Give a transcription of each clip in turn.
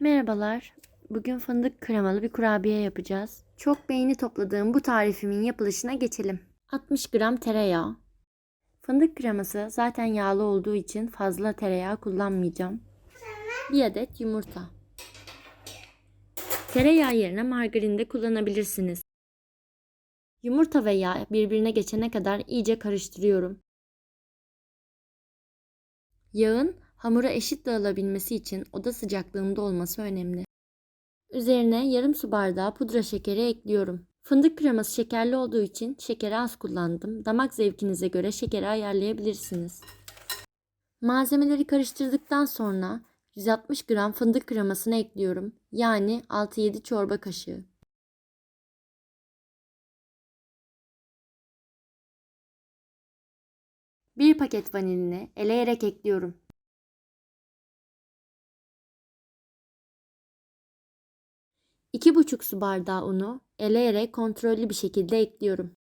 Merhabalar. Bugün fındık kremalı bir kurabiye yapacağız. Çok beğeni topladığım bu tarifimin yapılışına geçelim. 60 gram tereyağı. Fındık kreması zaten yağlı olduğu için fazla tereyağı kullanmayacağım. Bir adet yumurta. Tereyağı yerine margarin de kullanabilirsiniz. Yumurta ve yağ birbirine geçene kadar iyice karıştırıyorum. Yağın hamura eşit dağılabilmesi için oda sıcaklığında olması önemli. Üzerine yarım su bardağı pudra şekeri ekliyorum. Fındık kreması şekerli olduğu için şekeri az kullandım. Damak zevkinize göre şekeri ayarlayabilirsiniz. Malzemeleri karıştırdıktan sonra 160 gram fındık kremasını ekliyorum. Yani 6-7 çorba kaşığı. Bir paket vanilini eleyerek ekliyorum. İki buçuk su bardağı unu eleyerek kontrollü bir şekilde ekliyorum.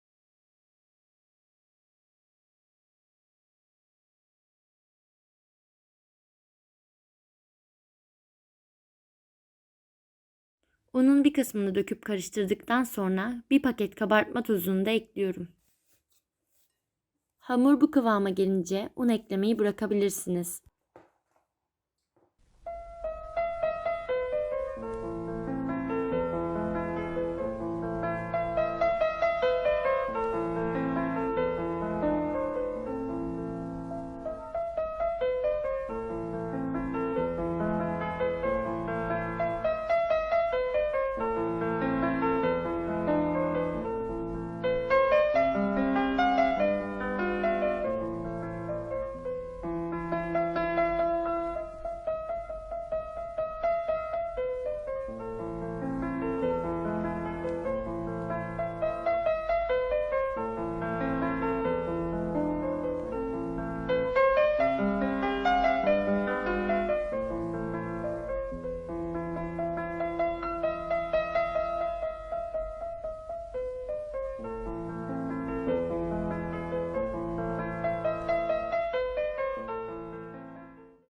Unun bir kısmını döküp karıştırdıktan sonra bir paket kabartma tozunu da ekliyorum. Hamur bu kıvama gelince un eklemeyi bırakabilirsiniz.